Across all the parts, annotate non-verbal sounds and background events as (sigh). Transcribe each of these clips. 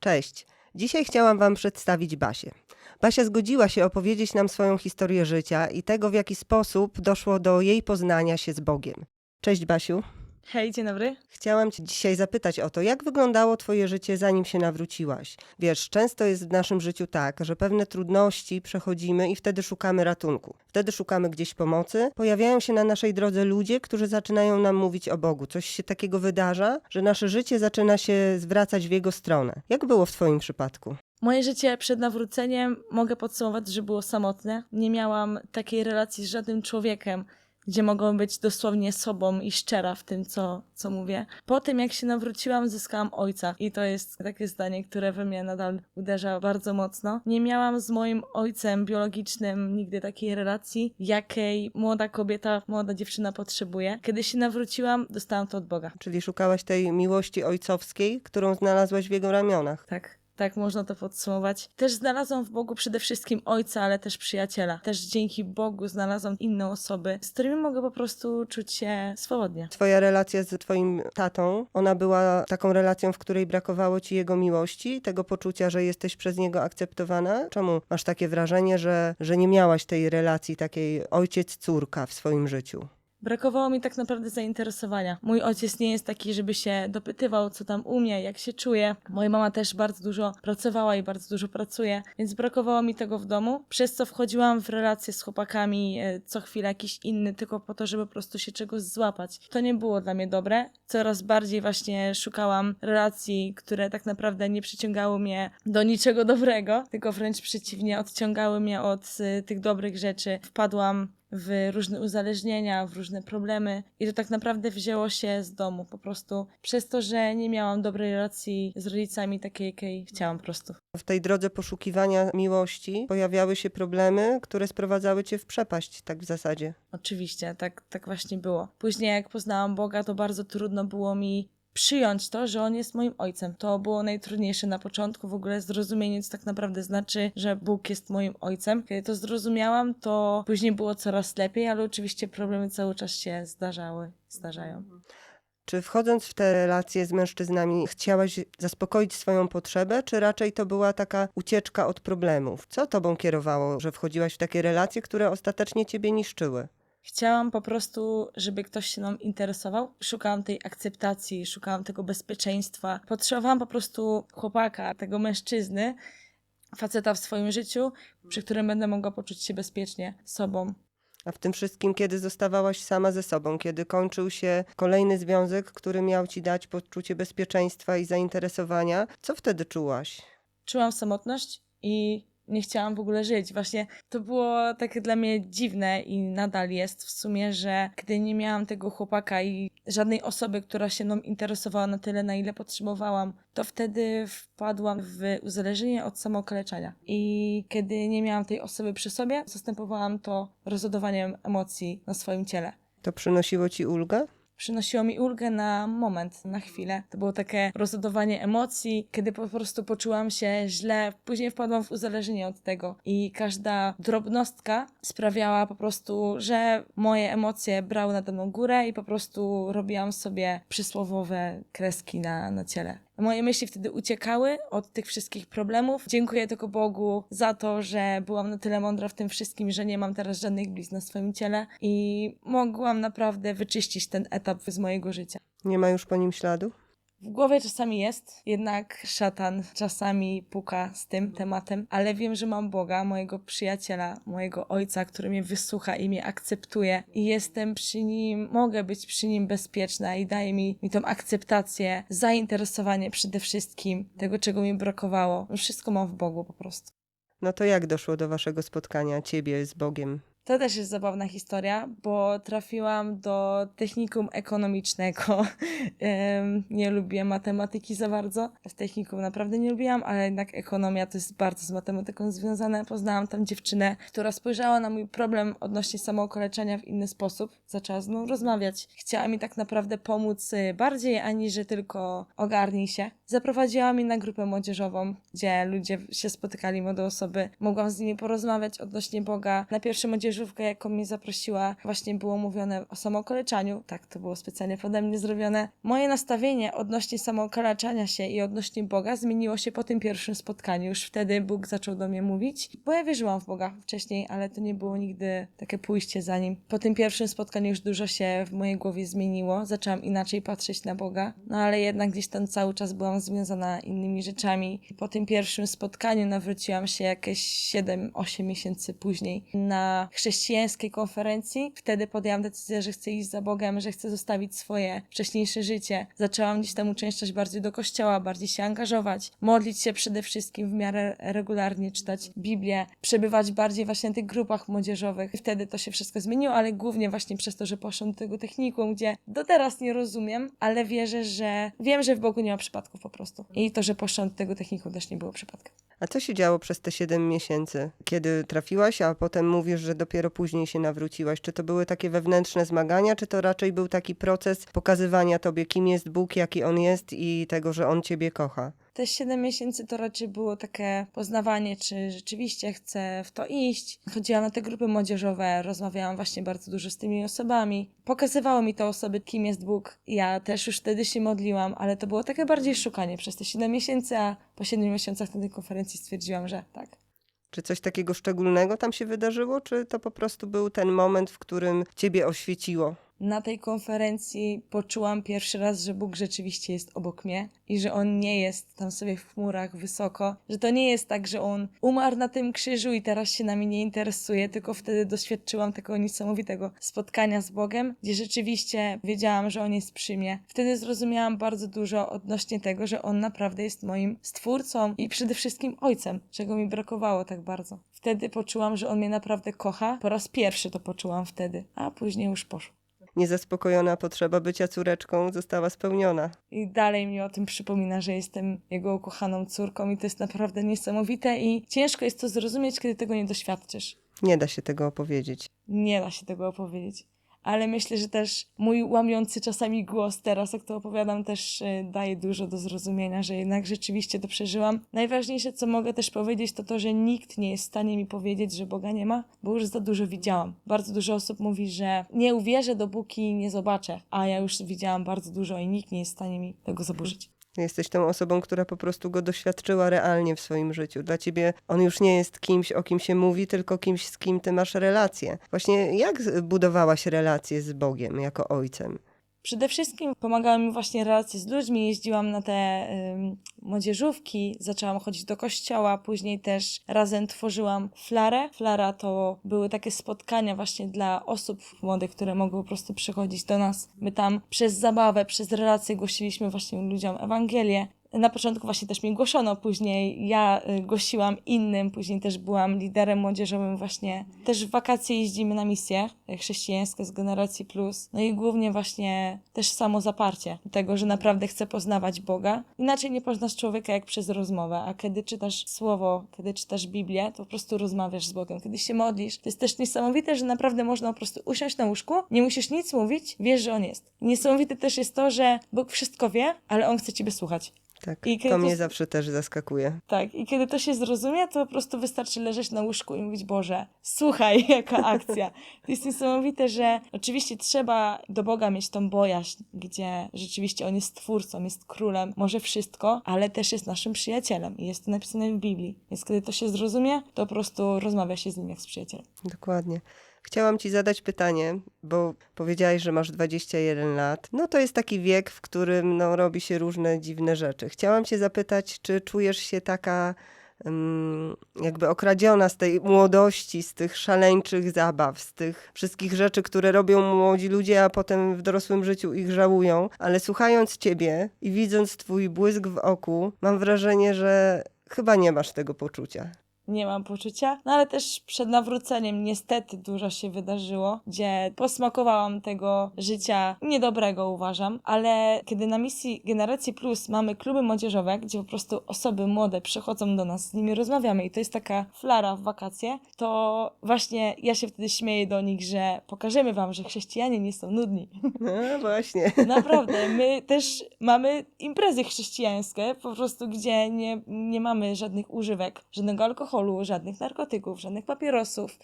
Cześć. Dzisiaj chciałam Wam przedstawić Basię. Basia zgodziła się opowiedzieć nam swoją historię życia i tego, w jaki sposób doszło do jej poznania się z Bogiem. Cześć Basiu. Hej, dzień dobry. Chciałam Cię dzisiaj zapytać o to, jak wyglądało Twoje życie, zanim się nawróciłaś. Wiesz, często jest w naszym życiu tak, że pewne trudności przechodzimy i wtedy szukamy ratunku. Wtedy szukamy gdzieś pomocy. Pojawiają się na naszej drodze ludzie, którzy zaczynają nam mówić o Bogu. Coś się takiego wydarza, że nasze życie zaczyna się zwracać w Jego stronę. Jak było w Twoim przypadku? Moje życie przed nawróceniem mogę podsumować, że było samotne. Nie miałam takiej relacji z żadnym człowiekiem, gdzie mogłam być dosłownie sobą i szczera w tym, co, co mówię. Po tym, jak się nawróciłam, zyskałam ojca. I to jest takie zdanie, które we mnie nadal uderza bardzo mocno. Nie miałam z moim ojcem biologicznym nigdy takiej relacji, jakiej młoda kobieta, młoda dziewczyna potrzebuje. Kiedy się nawróciłam, dostałam to od Boga. Czyli szukałaś tej miłości ojcowskiej, którą znalazłaś w Jego ramionach. Tak. Tak można to podsumować. Też znalazłam w Bogu przede wszystkim ojca, ale też przyjaciela. Też dzięki Bogu znalazłam inne osoby, z którymi mogę po prostu czuć się swobodnie. Twoja relacja z Twoim tatą, ona była taką relacją, w której brakowało Ci jego miłości, tego poczucia, że jesteś przez niego akceptowana? Czemu masz takie wrażenie, że, że nie miałaś tej relacji takiej ojciec-córka w swoim życiu? Brakowało mi tak naprawdę zainteresowania. Mój ojciec nie jest taki, żeby się dopytywał, co tam u mnie, jak się czuję. Moja mama też bardzo dużo pracowała i bardzo dużo pracuje, więc brakowało mi tego w domu, przez co wchodziłam w relacje z chłopakami e, co chwilę jakiś inny, tylko po to, żeby po prostu się czegoś złapać. To nie było dla mnie dobre. Coraz bardziej właśnie szukałam relacji, które tak naprawdę nie przyciągały mnie do niczego dobrego, tylko wręcz przeciwnie, odciągały mnie od e, tych dobrych rzeczy. Wpadłam w różne uzależnienia, w różne problemy. I to tak naprawdę wzięło się z domu, po prostu przez to, że nie miałam dobrej relacji z rodzicami, takiej, jakiej chciałam po prostu. W tej drodze poszukiwania miłości pojawiały się problemy, które sprowadzały Cię w przepaść, tak w zasadzie. Oczywiście, tak, tak właśnie było. Później, jak poznałam Boga, to bardzo trudno było mi przyjąć to, że On jest moim ojcem. To było najtrudniejsze na początku, w ogóle zrozumienie, co tak naprawdę znaczy, że Bóg jest moim ojcem. Kiedy to zrozumiałam, to później było coraz lepiej, ale oczywiście problemy cały czas się zdarzały, zdarzają. Czy wchodząc w te relacje z mężczyznami, chciałaś zaspokoić swoją potrzebę, czy raczej to była taka ucieczka od problemów? Co tobą kierowało, że wchodziłaś w takie relacje, które ostatecznie ciebie niszczyły? Chciałam po prostu, żeby ktoś się nam interesował. Szukałam tej akceptacji, szukałam tego bezpieczeństwa. Potrzebowałam po prostu chłopaka, tego mężczyzny, faceta w swoim życiu, przy którym będę mogła poczuć się bezpiecznie sobą. A w tym wszystkim, kiedy zostawałaś sama ze sobą, kiedy kończył się kolejny związek, który miał ci dać poczucie bezpieczeństwa i zainteresowania, co wtedy czułaś? Czułam samotność i nie chciałam w ogóle żyć. Właśnie to było takie dla mnie dziwne i nadal jest w sumie, że gdy nie miałam tego chłopaka i żadnej osoby, która się mną interesowała na tyle, na ile potrzebowałam, to wtedy wpadłam w uzależnienie od samookaleczania. I kiedy nie miałam tej osoby przy sobie, zastępowałam to rozładowaniem emocji na swoim ciele To przynosiło ci ulgę? Przynosiło mi ulgę na moment, na chwilę. To było takie rozładowanie emocji, kiedy po prostu poczułam się źle. Później wpadłam w uzależnienie od tego i każda drobnostka sprawiała po prostu, że moje emocje brały nade mną górę i po prostu robiłam sobie przysłowowe kreski na, na ciele. Moje myśli wtedy uciekały od tych wszystkich problemów. Dziękuję tylko Bogu za to, że byłam na tyle mądra w tym wszystkim, że nie mam teraz żadnych blizn na swoim ciele i mogłam naprawdę wyczyścić ten etap z mojego życia. Nie ma już po nim śladu? W głowie czasami jest, jednak szatan czasami puka z tym tematem, ale wiem, że mam Boga, mojego przyjaciela, mojego ojca, który mnie wysłucha i mnie akceptuje i jestem przy nim, mogę być przy nim bezpieczna i daje mi, mi tą akceptację, zainteresowanie przede wszystkim tego, czego mi brakowało. Wszystko mam w Bogu po prostu. No to jak doszło do waszego spotkania ciebie z Bogiem? To też jest zabawna historia, bo trafiłam do technikum ekonomicznego. (laughs) Nie lubię matematyki za bardzo. W technikum naprawdę nie lubiłam, ale jednak ekonomia to jest bardzo z matematyką związane. Poznałam tam dziewczynę, która spojrzała na mój problem odnośnie samookaleczenia w inny sposób. Zaczęła z mną rozmawiać. Chciała mi tak naprawdę pomóc y, bardziej, ani że tylko ogarnij się. Zaprowadziła mnie na grupę młodzieżową, gdzie ludzie się spotykali, młode osoby. Mogłam z nimi porozmawiać odnośnie Boga. Na pierwszym młodzieżowym młodzieżówkę, jaką mnie zaprosiła, właśnie było mówione o samookaleczaniu. Tak, to było specjalnie pode mnie zrobione. Moje nastawienie odnośnie samookaleczania się i odnośnie Boga zmieniło się po tym pierwszym spotkaniu. Już wtedy Bóg zaczął do mnie mówić, bo ja wierzyłam w Boga wcześniej, ale to nie było nigdy takie pójście za Nim. Po tym pierwszym spotkaniu już dużo się w mojej głowie zmieniło. Zaczęłam inaczej patrzeć na Boga, no ale jednak gdzieś tam cały czas byłam związana innymi rzeczami. Po tym pierwszym spotkaniu nawróciłam się jakieś 7-8 miesięcy później na chrześcijańskiej konferencji. Wtedy podjęłam decyzję, że chcę iść za Bogiem, że chcę zostawić swoje wcześniejsze życie. Zaczęłam gdzieś tam uczęszczać bardziej do kościoła, bardziej się angażować, modlić się przede wszystkim w miarę regularnie, czytać Biblię, przebywać bardziej właśnie na tych grupach młodzieżowych. Wtedy to się wszystko zmieniło, ale głównie właśnie przez to, że poszłam do tego technikum, gdzie do teraz nie rozumiem, ale wierzę, że wiem, że w Bogu nie ma przypadków po prostu. I to, że poszłam do tego technikum też nie było przypadkiem. A co się działo przez te 7 miesięcy, kiedy trafiłaś, a potem mówisz, że dopiero później się nawróciłaś? Czy to były takie wewnętrzne zmagania, czy to raczej był taki proces pokazywania tobie, kim jest Bóg, jaki On jest i tego, że On ciebie kocha? Te 7 miesięcy to raczej było takie poznawanie, czy rzeczywiście chcę w to iść. Chodziłam na te grupy młodzieżowe, rozmawiałam właśnie bardzo dużo z tymi osobami. Pokazywało mi te osoby, kim jest Bóg. Ja też już wtedy się modliłam, ale to było takie bardziej szukanie przez te 7 miesięcy, a po 7 miesiącach na tej konferencji stwierdziłam, że tak. Czy coś takiego szczególnego tam się wydarzyło, czy to po prostu był ten moment, w którym ciebie oświeciło? Na tej konferencji poczułam pierwszy raz, że Bóg rzeczywiście jest obok mnie i że On nie jest tam sobie w chmurach wysoko, że to nie jest tak, że On umarł na tym krzyżu i teraz się nami nie interesuje, tylko wtedy doświadczyłam takiego niesamowitego spotkania z Bogiem, gdzie rzeczywiście wiedziałam, że On jest przy mnie. Wtedy zrozumiałam bardzo dużo odnośnie tego, że On naprawdę jest moim stwórcą i przede wszystkim ojcem, czego mi brakowało tak bardzo. Wtedy poczułam, że On mnie naprawdę kocha. Po raz pierwszy to poczułam wtedy, a później już poszło. Niezaspokojona potrzeba bycia córeczką została spełniona. I dalej mi o tym przypomina, że jestem jego ukochaną córką i to jest naprawdę niesamowite i ciężko jest to zrozumieć, kiedy tego nie doświadczysz. Nie da się tego opowiedzieć. Nie da się tego opowiedzieć. Ale myślę, że też mój łamiący czasami głos teraz, jak to opowiadam, też y, daje dużo do zrozumienia, że jednak rzeczywiście to przeżyłam. Najważniejsze, co mogę też powiedzieć, to to, że nikt nie jest w stanie mi powiedzieć, że Boga nie ma, bo już za dużo widziałam. Bardzo dużo osób mówi, że nie uwierzę, dopóki nie zobaczę, a ja już widziałam bardzo dużo i nikt nie jest w stanie mi tego zaburzyć. Jesteś tą osobą, która po prostu go doświadczyła realnie w swoim życiu. Dla ciebie on już nie jest kimś, o kim się mówi, tylko kimś, z kim ty masz relację. Właśnie jak budowałaś relacje z Bogiem jako ojcem? Przede wszystkim pomagały mi właśnie relacje z ludźmi. Jeździłam na te ym, młodzieżówki, zaczęłam chodzić do kościoła, później też razem tworzyłam flarę. Flara to były takie spotkania właśnie dla osób młodych, które mogły po prostu przychodzić do nas. My tam przez zabawę, przez relacje głosiliśmy właśnie ludziom Ewangelię. Na początku właśnie też mi głoszono, później ja y, głosiłam innym, później też byłam liderem młodzieżowym właśnie. Też w wakacje jeździmy na misje y, chrześcijańskie z Generacji Plus. No i głównie właśnie też samo zaparcie tego, że naprawdę chcę poznawać Boga. Inaczej nie poznasz człowieka jak przez rozmowę, a kiedy czytasz słowo, kiedy czytasz Biblię, to po prostu rozmawiasz z Bogiem. Kiedy się modlisz, to jest też niesamowite, że naprawdę można po prostu usiąść na łóżku, nie musisz nic mówić, wiesz, że On jest. Niesamowite też jest to, że Bóg wszystko wie, ale On chce Ciebie słuchać. Tak, I kiedy to to mnie s- zawsze też zaskakuje. Tak, i kiedy to się zrozumie, to po prostu wystarczy leżeć na łóżku i mówić, Boże, słuchaj, (laughs) jaka akcja. To jest niesamowite, że oczywiście trzeba do Boga mieć tą bojaźń, gdzie rzeczywiście On jest Twórcą, jest Królem, może wszystko, ale też jest naszym przyjacielem i jest to napisane w Biblii. Więc kiedy to się zrozumie, to po prostu rozmawia się z Nim jak z przyjacielem. Dokładnie. Chciałam ci zadać pytanie, bo powiedziałaś, że masz 21 lat. No to jest taki wiek, w którym no, robi się różne dziwne rzeczy. Chciałam cię zapytać, czy czujesz się taka mm, jakby okradziona z tej młodości, z tych szaleńczych zabaw, z tych wszystkich rzeczy, które robią młodzi ludzie, a potem w dorosłym życiu ich żałują. Ale słuchając ciebie i widząc twój błysk w oku, mam wrażenie, że chyba nie masz tego poczucia. Nie mam poczucia. No ale też przed nawróceniem niestety dużo się wydarzyło, gdzie posmakowałam tego życia niedobrego, uważam. Ale kiedy na misji Generacji Plus mamy kluby młodzieżowe, gdzie po prostu osoby młode przychodzą do nas, z nimi rozmawiamy i to jest taka flara w wakacje, to właśnie ja się wtedy śmieję do nich, że pokażemy wam, że chrześcijanie nie są nudni. No właśnie. (laughs) Naprawdę, my też mamy imprezy chrześcijańskie, po prostu gdzie nie, nie mamy żadnych używek, żadnego alkoholu, żadnych narkotyków, żadnych papierosów.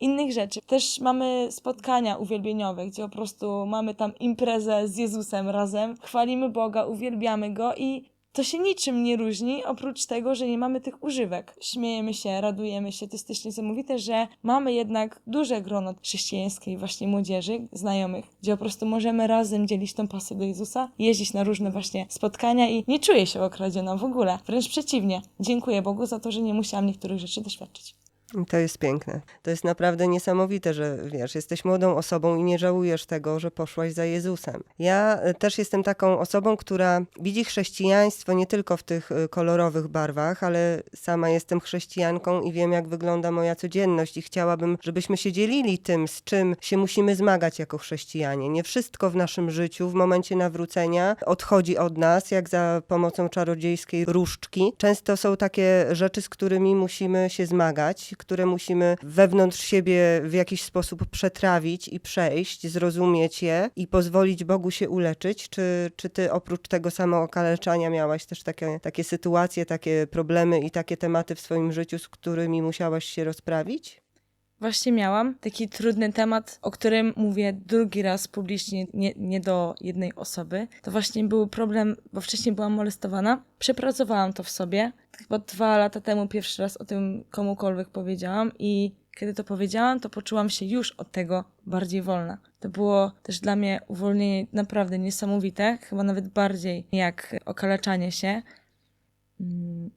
innych rzeczy. Też mamy spotkania uwielbieniowe, gdzie po prostu mamy tam imprezę z Jezusem razem, chwalimy Boga, uwielbiamy Go i to się niczym nie różni, oprócz tego, że nie mamy tych używek. Śmiejemy się, radujemy się. To jest też niesamowite, że mamy jednak duże grono chrześcijańskiej właśnie młodzieży, znajomych, gdzie po prostu możemy razem dzielić tą pasję do Jezusa, jeździć na różne właśnie spotkania i nie czuję się okradziona w ogóle. Wręcz przeciwnie. Dziękuję Bogu za to, że nie musiałam niektórych rzeczy doświadczyć. To jest piękne. To jest naprawdę niesamowite, że wiesz, jesteś młodą osobą i nie żałujesz tego, że poszłaś za Jezusem. Ja e, też jestem taką osobą, która widzi chrześcijaństwo nie tylko w tych e, kolorowych barwach, ale sama jestem chrześcijanką i wiem, jak wygląda moja codzienność i chciałabym, żebyśmy się dzielili tym, z czym się musimy zmagać jako chrześcijanie. Nie wszystko w naszym życiu w momencie nawrócenia odchodzi od nas, jak za pomocą czarodziejskiej różdżki. Często są takie rzeczy, z którymi musimy się zmagać, które musimy wewnątrz siebie w jakiś sposób przetrawić i przejść, zrozumieć je i pozwolić Bogu się uleczyć. Czy, czy ty oprócz tego samookaleczania miałaś też takie, takie sytuacje, takie problemy i takie tematy w swoim życiu, z którymi musiałaś się rozprawić? Właśnie miałam taki trudny temat, o którym mówię drugi raz publicznie, nie, nie do jednej osoby. To właśnie był problem, bo wcześniej byłam molestowana. Przepracowałam to w sobie. Chyba dwa lata temu pierwszy raz o tym komukolwiek powiedziałam i kiedy to powiedziałam, to poczułam się już od tego bardziej wolna. To było też dla mnie uwolnienie naprawdę niesamowite, chyba nawet bardziej jak okaleczanie się.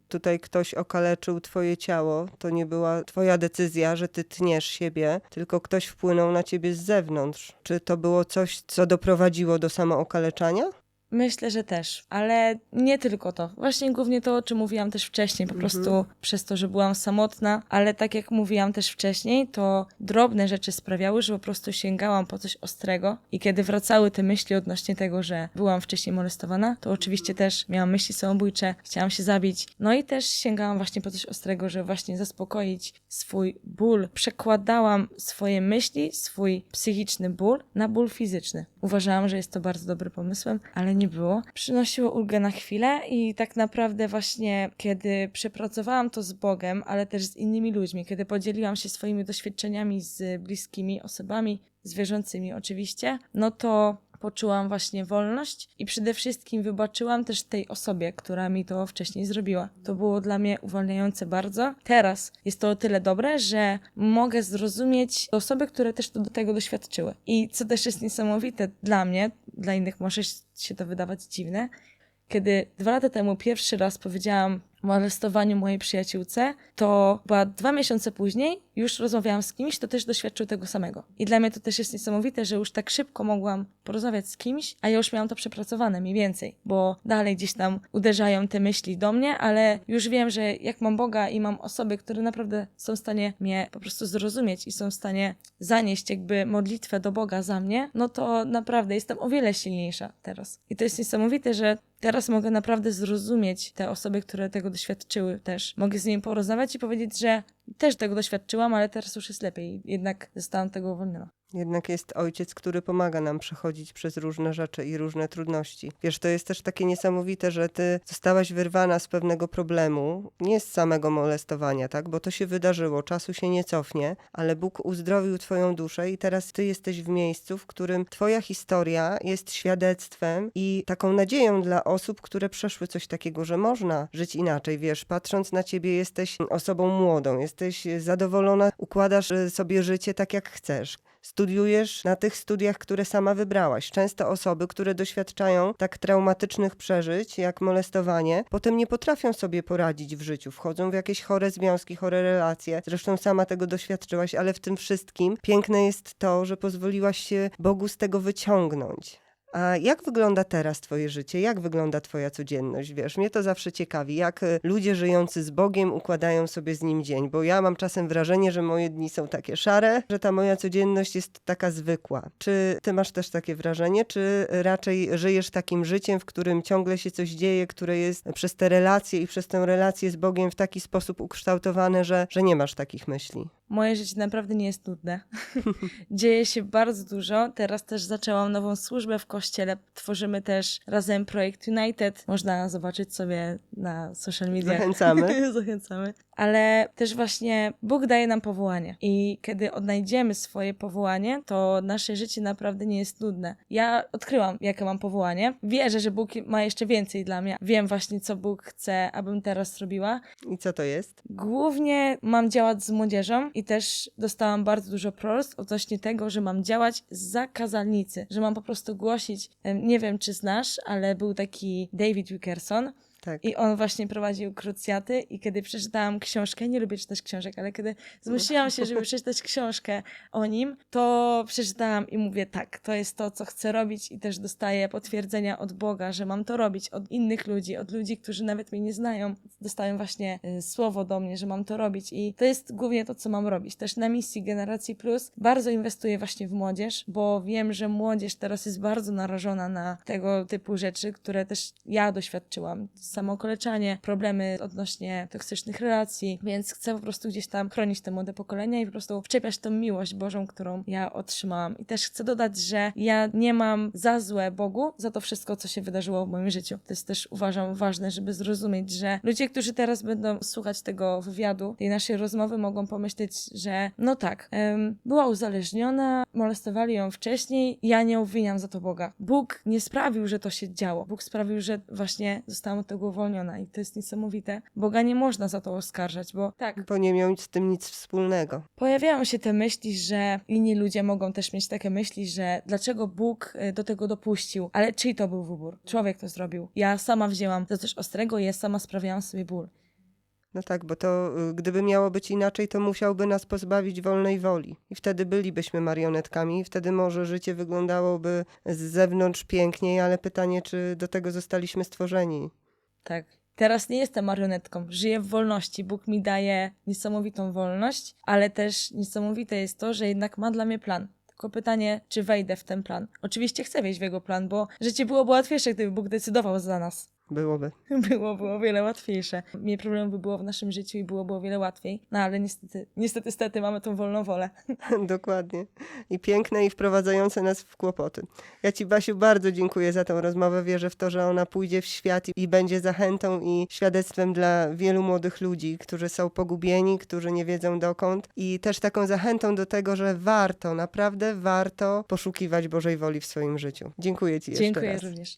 Tutaj ktoś okaleczył twoje ciało, to nie była twoja decyzja, że ty tniesz siebie, tylko ktoś wpłynął na ciebie z zewnątrz. Czy to było coś, co doprowadziło do samookaleczania? Myślę, że też, ale nie tylko to. Właśnie głównie to, o czym mówiłam też wcześniej, po Mhm. prostu przez to, że byłam samotna, ale tak jak mówiłam też wcześniej, to drobne rzeczy sprawiały, że po prostu sięgałam po coś ostrego i kiedy wracały te myśli odnośnie tego, że byłam wcześniej molestowana, to oczywiście też miałam myśli samobójcze, chciałam się zabić. No i też sięgałam właśnie po coś ostrego, żeby właśnie zaspokoić swój ból. Przekładałam swoje myśli, swój psychiczny ból na ból fizyczny. Uważałam, że jest to bardzo dobrym pomysłem, ale nie było. Przynosiło ulgę na chwilę i tak naprawdę właśnie kiedy przepracowałam to z Bogiem, ale też z innymi ludźmi, kiedy podzieliłam się swoimi doświadczeniami z bliskimi osobami, zwierzącymi oczywiście, no to poczułam właśnie wolność i przede wszystkim wybaczyłam też tej osobie, która mi to wcześniej zrobiła. To było dla mnie uwalniające bardzo. Teraz jest to o tyle dobre, że mogę zrozumieć osoby, które też do tego doświadczyły. I co też jest niesamowite dla mnie, dla innych może się to wydawać dziwne, kiedy dwa lata temu pierwszy raz powiedziałam molestowaniu mojej przyjaciółce, to chyba dwa miesiące później już rozmawiałam z kimś, kto też doświadczył tego samego. I dla mnie to też jest niesamowite, że już tak szybko mogłam porozmawiać z kimś, a ja już miałam to przepracowane mniej więcej, bo dalej gdzieś tam uderzają te myśli do mnie, ale już wiem, że jak mam Boga i mam osoby, które naprawdę są w stanie mnie po prostu zrozumieć i są w stanie zanieść jakby modlitwę do Boga za mnie, no to naprawdę jestem o wiele silniejsza teraz. I to jest niesamowite, że teraz mogę naprawdę zrozumieć te osoby, które tego doświadczyły też. Mogę z nimi porozmawiać i powiedzieć, że też tego doświadczyłam, ale teraz już jest lepiej. Jednak zostałam tego uwolniona. Jednak jest ojciec, który pomaga nam przechodzić przez różne rzeczy i różne trudności. Wiesz, to jest też takie niesamowite, że ty zostałaś wyrwana z pewnego problemu, nie z samego molestowania, tak? Bo to się wydarzyło, czasu się nie cofnie, ale Bóg uzdrowił twoją duszę i teraz ty jesteś w miejscu, w którym twoja historia jest świadectwem i taką nadzieją dla osób, które przeszły coś takiego, że można żyć inaczej. Wiesz, patrząc na ciebie, jesteś osobą młodą, zadowolona, układasz e, sobie życie tak, jak chcesz studiujesz na tych studiach, które sama wybrałaś. Często osoby, które doświadczają tak traumatycznych przeżyć jak molestowanie, potem nie potrafią sobie poradzić w życiu. Wchodzą w jakieś chore związki, chore relacje. Zresztą sama tego doświadczyłaś, ale w tym wszystkim piękne jest to, że pozwoliłaś się Bogu z tego wyciągnąć. A jak wygląda teraz twoje życie? Jak wygląda twoja codzienność? Wiesz, mnie to zawsze ciekawi, jak y, ludzie żyjący z Bogiem układają sobie z Nim dzień, bo ja mam czasem wrażenie, że moje dni są takie szare, że ta moja codzienność jest taka zwykła. Czy ty masz też takie wrażenie, czy raczej żyjesz takim życiem, w którym ciągle się coś dzieje, które jest przez te relacje i przez tę relację z Bogiem w taki sposób ukształtowane, że, że nie masz takich myśli? Moje życie naprawdę nie jest nudne. (laughs) Dzieje się bardzo dużo. Teraz też zaczęłam nową służbę w kościele. Tworzymy też razem projekt United. Można zobaczyć sobie na social mediach. Zachęcamy. (laughs) Zachęcamy. Ale też właśnie Bóg daje nam powołanie. I kiedy odnajdziemy swoje powołanie, to nasze życie naprawdę nie jest nudne. Ja odkryłam, jakie mam powołanie. Wierzę, że Bóg ma jeszcze więcej dla mnie. Wiem właśnie, co Bóg chce, abym teraz robiła. I co to jest? Głównie mam działać z młodzieżą i też dostałam bardzo dużo prost odnośnie tego, że mam działać za kazalnicy, że mam po prostu głosić. Nie wiem, czy znasz, ale był taki David Wickerson Tak. i on właśnie prowadził krucjaty i kiedy przeczytałam książkę, nie lubię czytać książek, ale kiedy zmusiłam się, żeby (laughs) przeczytać książkę o nim, to przeczytałam i mówię tak, to jest to, co chcę robić i też dostaję potwierdzenia od Boga, że mam to robić, od innych ludzi, od ludzi, którzy nawet mnie nie znają. Dostają właśnie y, słowo do mnie, że mam to robić i to jest głównie to, co mam robić. Też na misji Generacji Plus bardzo inwestuję właśnie w młodzież, bo wiem, że młodzież teraz jest bardzo narażona na tego typu rzeczy, które też ja doświadczyłam. Samookoleczanie, problemy odnośnie toksycznych relacji, więc chcę po prostu gdzieś tam chronić te młode pokolenia i po prostu wczepiać tą miłość Bożą, którą ja otrzymałam. I też chcę dodać, że ja nie mam za złe Bogu za to wszystko, co się wydarzyło w moim życiu. To jest też uważam ważne, żeby zrozumieć, że ludzie, którzy teraz będą słuchać tego wywiadu, tej naszej rozmowy, mogą pomyśleć, że no tak, em, była uzależniona, molestowali ją wcześniej, ja nie obwiniam za to Boga. Bóg nie sprawił, że to się działo. Bóg sprawił, że właśnie zostałam od tego uwolniona i to jest niesamowite. Boga nie można za to oskarżać, bo tak, Bo nie miał z tym nic wspólnego. Pojawiają się te myśli, że inni ludzie mogą też mieć takie myśli, że dlaczego Bóg y, do tego dopuścił, ale czyj to był wybór? Człowiek to zrobił. Ja sama wzięłam to coś ostrego i ja sama sprawiałam sobie ból. No tak, bo to y, gdyby miało być inaczej, to musiałby nas pozbawić wolnej woli. I wtedy bylibyśmy marionetkami, i wtedy może życie wyglądałoby z zewnątrz piękniej, ale pytanie, czy do tego zostaliśmy stworzeni. Tak. Teraz nie jestem marionetką, żyję w wolności. Bóg mi daje niesamowitą wolność, ale też niesamowite jest to, że jednak ma dla mnie plan. Tylko pytanie, czy wejdę w ten plan. Oczywiście chcę wejść w jego plan, bo życie byłoby łatwiejsze, gdyby Bóg decydował za nas. Byłoby. (laughs) Było, było o wiele łatwiejsze. Mniej problemów by było w naszym życiu i byłoby o wiele łatwiej. No ale niestety, niestety, stety mamy tą wolną wolę. (laughs) Dokładnie. I piękne i wprowadzające nas w kłopoty. Ja Ci, Basiu, bardzo dziękuję za tę rozmowę. Wierzę w to, że ona pójdzie w świat i- i będzie zachętą i świadectwem dla wielu młodych ludzi, którzy są pogubieni, którzy nie wiedzą dokąd. I też taką zachętą do tego, że warto, naprawdę warto poszukiwać Bożej woli w swoim życiu. Dziękuję Ci jeszcze Dziękuję raz. również.